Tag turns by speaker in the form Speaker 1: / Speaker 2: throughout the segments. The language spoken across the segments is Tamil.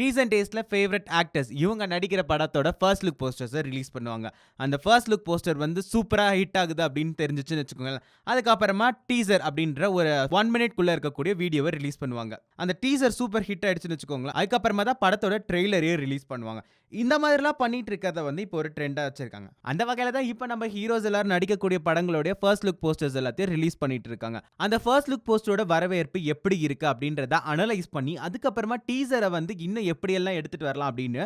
Speaker 1: ரீசெண்ட் டேஸில் ஃபேவரட் ஆக்டர்ஸ் இவங்க நடிக்கிற படத்தோட ஃபர்ஸ்ட் லுக் போஸ்டர்ஸை ரிலீஸ் பண்ணுவாங்க. அந்த ஃபர்ஸ்ட் லுக் போஸ்டர் வந்து சூப்பராக ஹிட் ஆகுது அப்படின்னு தெரிஞ்சிச்சுன்னு வச்சுக்கோங்களேன். அதுக்கப்புறமா டீசர் அப்படின்ற ஒரு ஒன் மினிட்குள்ளே இருக்கக்கூடிய வீடியோவை ரிலீஸ் பண்ணுவாங்க. அந்த டீசர் சூப்பர் ஹிட் ஆயிடுச்சுன்னு வச்சுக்கோங்களேன். அதுக்கப்புறமா தான் படத்தோட ட்ரெய்லரையே ரிலீஸ் பண்ணுவாங்க. இந்த மாதிரிலாம் பண்ணிட்டு இருக்கிறத வந்து இப்போ ஒரு ட்ரெண்டாக வச்சிருக்காங்க. அந்த வகையில் தான் இப்போ நம்ம ஹீரோஸ் எல்லாரும் நடிக்கக்கூடிய படங்களுடைய ஃபர்ஸ்ட் லுக் போஸ்டர்ஸ் எல்லாத்தையும் ரிலீஸ் பண்ணிட்டு இருக்காங்க. அந்த ஃபர்ஸ்ட் லுக் போஸ்டரோட வரவேற்பு எப்படி இருக்கு அப்படின்றத அனலைஸ் பண்ணி அதுக்கப்புறமா டீசரை வந்து இன்னும் எப்படியெல்லாம் எடுத்துட்டு வரலாம் அப்படின்னு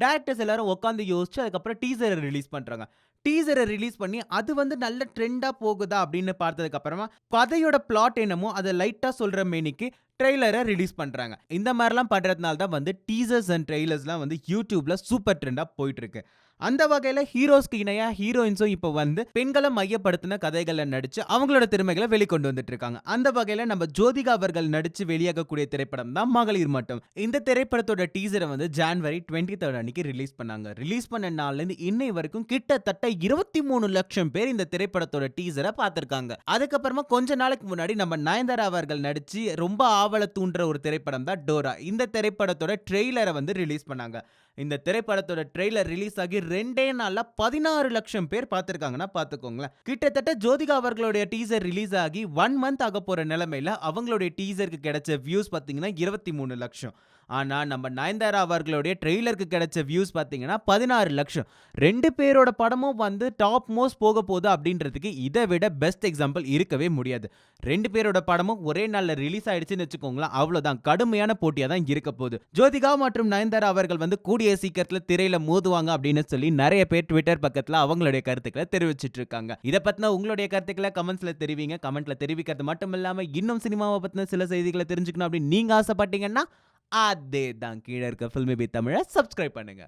Speaker 1: டேரக்டர்ஸ் எல்லாரும் உட்காந்து யோசிச்சு அதுக்கப்புறம் டீசரை ரிலீஸ் பண்றாங்க. டீசரை ரிலீஸ் பண்ணி அது வந்து நல்ல ட்ரெண்டாக போகுதா அப்படின்னு பார்த்ததுக்கு அப்புறமா கதையோட பிளாட் என்னமோ அதை லைட்டாக சொல்கிற மேனிக்கு ட்ரெய்லரை ரிலீஸ் பண்ணுறாங்க இந்த மாதிரிலாம் பண்ணுறதுனால தான் வந்து டீசர்ஸ் அண்ட் ட்ரெய்லர்ஸ்லாம் வந்து யூடியூப்பில் சூப்பர் ட்ரெண்டாக போயிட்டுருக்கு. அந்த வகையில் ஹீரோஸ்க்கு இணையாக ஹீரோயின்ஸும் இப்போ வந்து பெண்களை மையப்படுத்தின கதைகளை நடித்து அவங்களோட திறமைகளை வெளிக்கொண்டு வந்துட்டு இருக்காங்க. அந்த வகையில் நம்ம ஜோதிகா அவர்கள் நடித்து வெளியாகக்கூடிய திரைப்படம் தான் மகளிர் மட்டும். இந்த திரைப்படத்தோட டீசரை வந்து ஜான்வரி டுவெண்ட்டி தேர்ட் அன்னைக்கு ரிலீஸ் பண்ணாங்க. ரிலீஸ் பண்ண நாள்லேருந்து இன்னை வரைக்கும் கிட்டத்தட்ட இருபத்தி மூணு லட்சம் பேர் இந்த திரைப்படத்தோட டீசரை பார்த்துருக்காங்க. அதுக்கப்புறமா கொஞ்ச நாளைக்கு முன்னாடி நம்ம நயன்தாரா அவர்கள் நடித்து ரொம்ப ஆவலை தூண்டுற ஒரு திரைப்படம் தான் டோரா. இந்த திரைப்படத்தோட ட்ரெய்லரை வந்து ரிலீஸ் பண்ணாங்க. இந்த திரைப்படத்தோட ட்ரெய்லர் ரிலீஸ் ஆகி ரெண்டே நாளில் பதினாறு லட்சம் பேர் பார்த்துருக்காங்கன்னா பார்த்துக்கோங்களேன். கிட்டத்தட்ட ஜோதிகா அவர்களுடைய டீசர் ரிலீஸ் ஆகி ஒன் மந்த் ஆக போகிற நிலமையில் அவங்களுடைய டீசருக்கு கிடைச்ச வியூஸ் பார்த்தீங்கன்னா இருபத்தி மூணு லட்சம். ஆனா நம்ம நயன்தாரா அவர்களுடைய ட்ரெய்லருக்கு கிடைச்ச வியூஸ் பார்த்தீங்கன்னா பதினாறு லட்சம். ரெண்டு பேரோட படமும் வந்து டாப் மோஸ்ட் போக போகுது அப்படின்றதுக்கு இதை விட பெஸ்ட் எக்ஸாம்பிள் இருக்கவே முடியாது. ரெண்டு பேரோட படமும் ஒரே நாளில் ரிலீஸ் ஆயிடுச்சுன்னு வச்சுக்கோங்களேன் அவ்வளோதான் கடுமையான போட்டியாக தான் இருக்க போகுது. ஜோதிகா மற்றும் நயன்தாரா அவர்கள் வந்து கூடிய சீக்கிரத்தில் திரையில மோதுவாங்க அப்படின்னு சொல்லி நிறைய பேர் ட்விட்டர் பக்கத்தில் அவங்களுடைய கருத்துக்களை தெரிவிச்சிட்டு இருக்காங்க இதை பற்றின உங்களுடைய கருத்துக்களை கமெண்ட்ஸில் தெரிவிங்க. கமெண்ட்ல தெரிவிக்கிறது மட்டும் இல்லாமல் இன்னும் சினிமாவை பற்றின சில செய்திகளை தெரிஞ்சுக்கணும் அப்படின்னு நீங்க ஆசைப்பட்டீங்கன்னா அதே தான் கீழே இருக்க ஃபில்மி பி தமிழை சப்ஸ்கிரைப் பண்ணுங்க